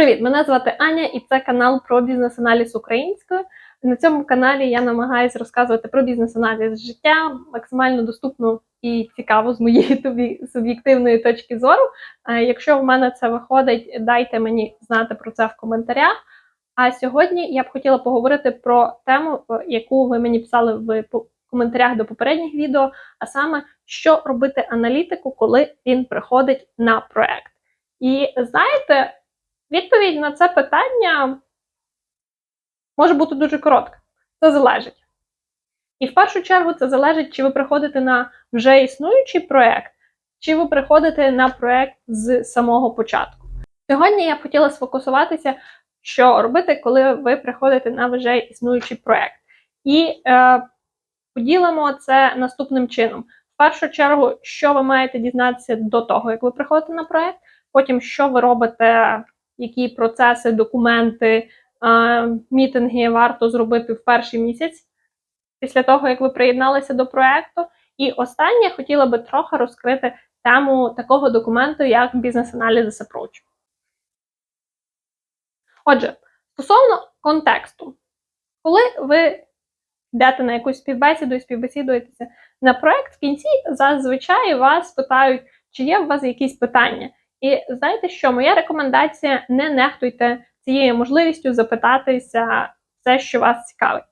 Привіт, мене звати Аня, і це канал про бізнес-аналіз українською. На цьому каналі я намагаюся розказувати про бізнес-аналіз життя максимально доступно і цікаво з моєї тобі суб'єктивної точки зору. Е, Якщо в мене це виходить, дайте мені знати про це в коментарях. А сьогодні я б хотіла поговорити про тему, е, яку ви мені писали в коментарях до попередніх відео, а саме, що робити аналітику, коли він приходить на проект. І знаєте, відповідь на це питання може бути дуже коротка. Це залежить. І в першу чергу це залежить, чи ви приходите на вже існуючий проект, чи ви приходите на проект з самого початку. Сьогодні я б хотіла сфокусуватися, що робити, коли ви приходите на вже існуючий проект. І е, поділимо це наступним чином. В першу чергу, що ви маєте дізнатися до того, як ви приходите на проект, потім що ви робите, які процеси, документи, мітинги варто зробити в перший місяць після того, як ви приєдналися до проекту. І останнє хотіла би трохи розкрити тему такого документу, як бізнес-аналіз approach. Отже, стосовно контексту, коли ви йдете на якусь співбесіду і співбесідуєтеся на проект, в кінці зазвичай вас питають, чи є у вас якісь питання. І знаєте що, моя рекомендація: не нехтуйте цією можливістю запитатися все, що вас цікавить.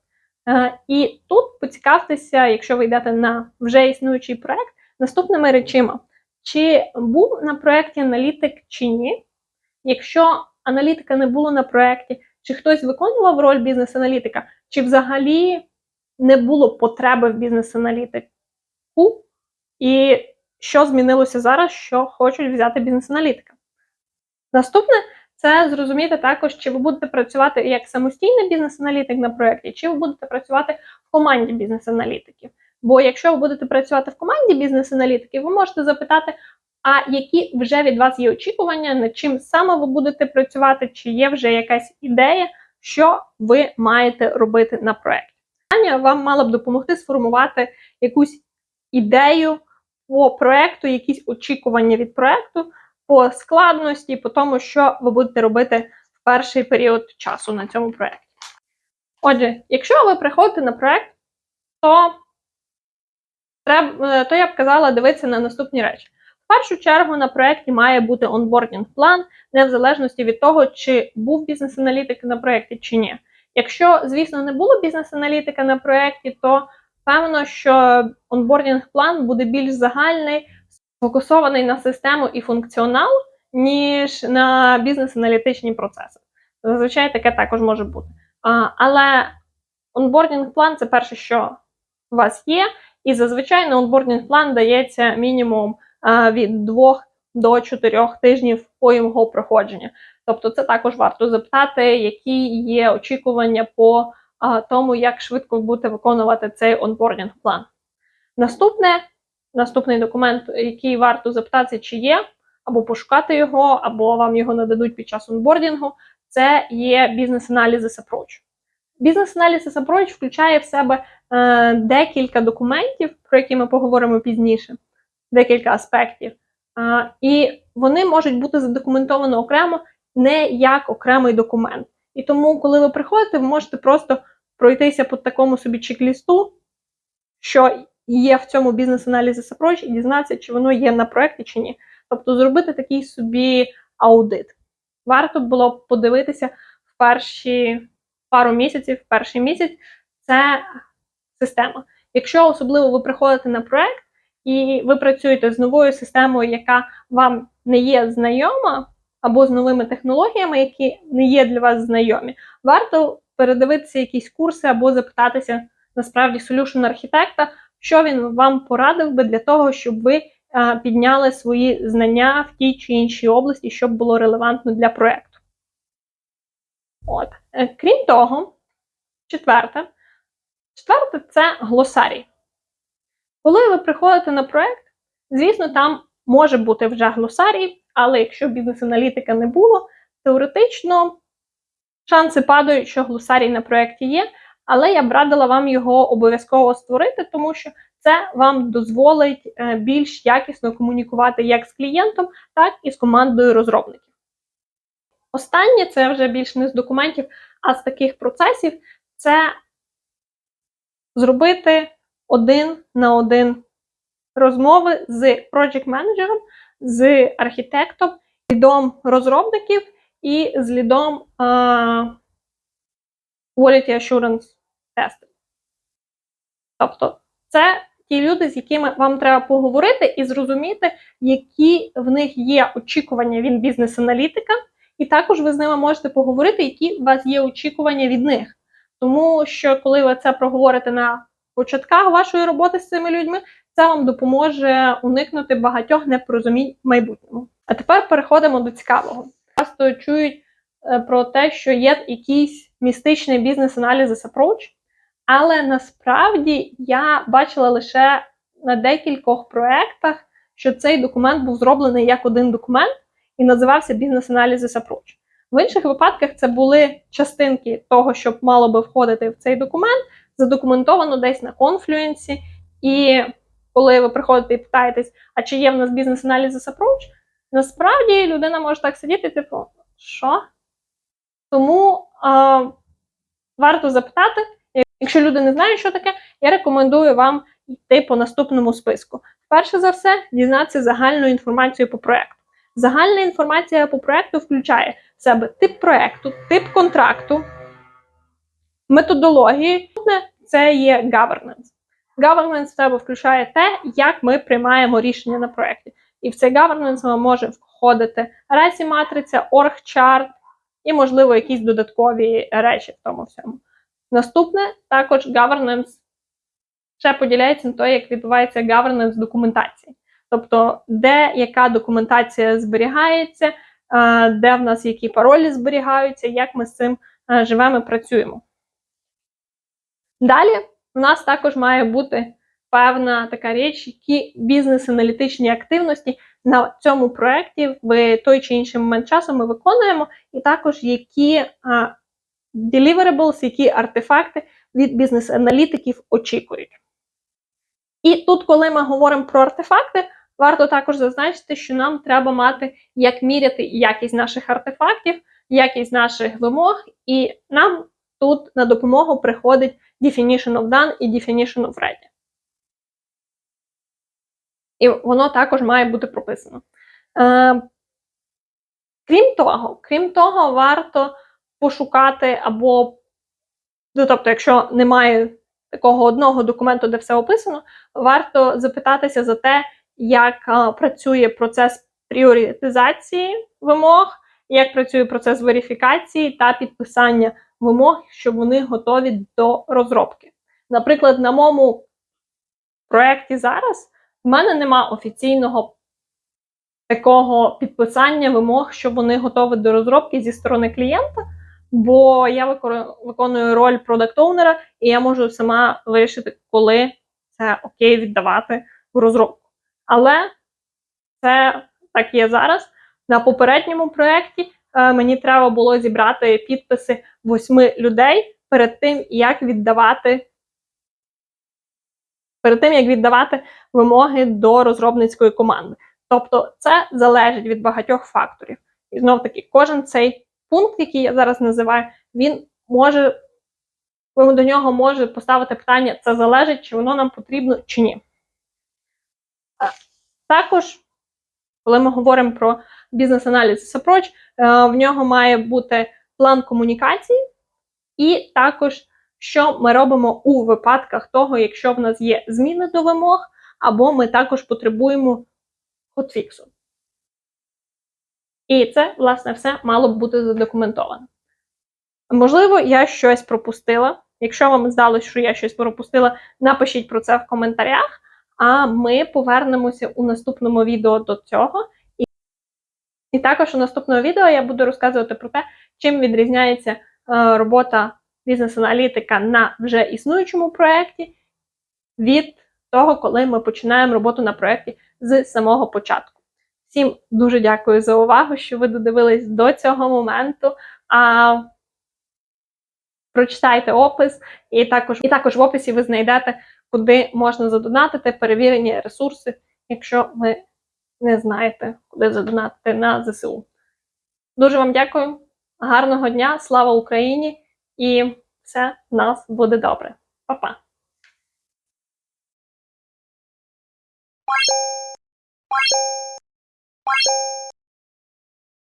Е, І тут поцікавтеся, якщо ви йдете на вже існуючий проект, наступними речима: чи був на проєкті аналітик чи ні? Якщо аналітика не було на проєкті, чи хтось виконував роль бізнес-аналітика, чи взагалі не було потреби в бізнес-аналітику, і що змінилося зараз, що хочуть взяти бізнес-аналітика. Наступне це зрозуміти також, чи ви будете працювати як самостійний бізнес-аналітик на проєкті, чи ви будете працювати в команді бізнес-аналітиків. Бо якщо ви будете працювати в команді бізнес-аналітиків, ви можете запитати, а які вже від вас є очікування, над чим саме ви будете працювати, чи є вже якась ідея, що ви маєте робити на проєкті. Аня вам мала б допомогти сформувати якусь ідею по проєкту, якісь очікування від проєкту, по складності, по тому, що ви будете робити в перший період часу на цьому проєкті. Отже, якщо ви приходите на проєкт, то, треба, то я б казала дивитися на наступні речі. В першу чергу на проєкті має бути онбордінг план, не в залежності від того, чи був бізнес-аналітик на проєкті чи ні. Якщо, звісно, не було бізнес-аналітика на проєкті, то певно, що онбордінг план буде більш загальний, сфокусований на систему і функціонал, ніж на бізнес-аналітичні процеси. Зазвичай таке також може бути. Але онбордінг план це перше, що у вас є, і зазвичай на онбордінг план дається мінімум від 2 до 4 тижнів по його проходження. Тобто, це також варто запитати, які є очікування по тому, як швидко ви будете виконувати цей онбордінг план. Наступне, наступний документ, який варто запитати, чи є, або пошукати його, або вам його нададуть під час онбордінгу, це є бізнес-аналізис approach. Бізнес-аналізис approach включає в себе е, декілька документів, про які ми поговоримо пізніше, декілька аспектів. Е, і вони можуть бути задокументовані окремо, не як окремий документ. І тому, коли ви приходите, ви можете просто пройтися по такому собі чек-лісту, що є в цьому бізнес-аналізі approach, і дізнатися, чи воно є на проєкті чи ні. Тобто зробити такий собі аудит. Варто було б подивитися в перші пару місяців, в перший місяць це система. Якщо особливо ви приходите на проєкт і ви працюєте з новою системою, яка вам не є знайома, або з новими технологіями, які не є для вас знайомі, варто передивитися якісь курси або запитатися насправді solution архітекта, що він вам порадив би для того, щоб ви підняли свої знання в тій чи іншій області, щоб було релевантно для проєкту. От. Е, Крім того, четверте, четверте це глосарій. Коли ви приходите на проєкт, звісно, там може бути вже глосарій, але якщо бізнес-аналітика не було, теоретично шанси падають, що глосарій на проєкті є, але я б радила вам його обов'язково створити, тому що це вам дозволить е, більш якісно комунікувати як з клієнтом, так і з командою розробників. останнє це вже більше не з документів, а з таких процесів це зробити один на один розмови з project менеджером з архітектом, лідом розробників і з лідом а, quality assurance тестів. Тобто, це ті люди, з якими вам треба поговорити і зрозуміти, які в них є очікування від бізнес-аналітика, і також ви з ними можете поговорити, які у вас є очікування від них. Тому що, коли ви це проговорите на початках вашої роботи з цими людьми, це вам допоможе уникнути багатьох непорозумінь в майбутньому. А тепер переходимо до цікавого. Часто чують е, про те, що є якийсь містичний бізнес-аналізис approach, але насправді я бачила лише на декількох проєктах, що цей документ був зроблений як один документ і називався бізнес-аналізис approach. В інших випадках це були частинки того, що мало би входити в цей документ, задокументовано десь на конфлюенсі. І коли ви приходите і питаєтесь, а чи є в нас бізнес-аналізис approach, насправді людина може так сидіти, типу, що? Тому а, варто запитати, якщо люди не знають, що таке, я рекомендую вам йти по наступному списку. Перше за все, дізнатися загальну інформацію по проекту. Загальна інформація по проекту включає в себе тип проекту, тип контракту, методології. Це є governance. Governance в себе включає те, як ми приймаємо рішення на проєкті. І в цей governance може входити ресі матриця, оргчарт і, можливо, якісь додаткові речі в тому всьому. Наступне також governance ще поділяється на те, як відбувається governance документації. Тобто, де яка документація зберігається, де в нас які паролі зберігаються, як ми з цим живемо і працюємо. Далі у нас також має бути певна така річ, які бізнес-аналітичні активності на цьому проєкті в той чи інший момент часу ми виконуємо, і також які deliverables, які артефакти від бізнес-аналітиків очікують. І тут, коли ми говоримо про артефакти, варто також зазначити, що нам треба мати, як міряти якість наших артефактів, якість наших вимог, і нам тут на допомогу приходить definition of done і definition of ready. І воно також має бути прописано. Е, Крім того, крім того, варто пошукати або, ну, тобто, якщо немає такого одного документу, де все описано, варто запитатися за те, як а, працює процес пріоритизації вимог, як працює процес верифікації та підписання вимог, щоб вони готові до розробки. Наприклад, на моєму проєкті зараз в мене нема офіційного такого підписання вимог, що вони готові до розробки зі сторони клієнта, бо я виконую роль продакт-оунера, і я можу сама вирішити, коли це окей віддавати в розробку. Але це так є зараз. На попередньому проєкті е, мені треба було зібрати підписи восьми людей перед тим, як віддавати. Перед тим, як віддавати вимоги до розробницької команди. Тобто це залежить від багатьох факторів. І знов таки, кожен цей пункт, який я зараз називаю, він може, ви до нього може поставити питання, це залежить, чи воно нам потрібно, чи ні. Також, коли ми говоримо про бізнес-аналіз approach, в нього має бути план комунікації, і також, що ми робимо у випадках того, якщо в нас є зміни до вимог, або ми також потребуємо хотфіксу. І це, власне, все мало б бути задокументовано. Можливо, я щось пропустила. Якщо вам здалося, що я щось пропустила, напишіть про це в коментарях. А ми повернемося у наступному відео до цього. І, також у наступному відео я буду розказувати про те, чим відрізняється е, робота бізнес-аналітика на вже існуючому проєкті від того, коли ми починаємо роботу на проєкті з самого початку. Всім дуже дякую за увагу, що ви додивились до цього моменту. А Прочитайте опис, і також і також в описі ви знайдете, куди можна задонатити перевірені ресурси, якщо ви не знаєте, куди задонатити на ЗСУ. Дуже вам дякую. Гарного дня, слава Україні! І все в нас буде добре. Па-па! Thank.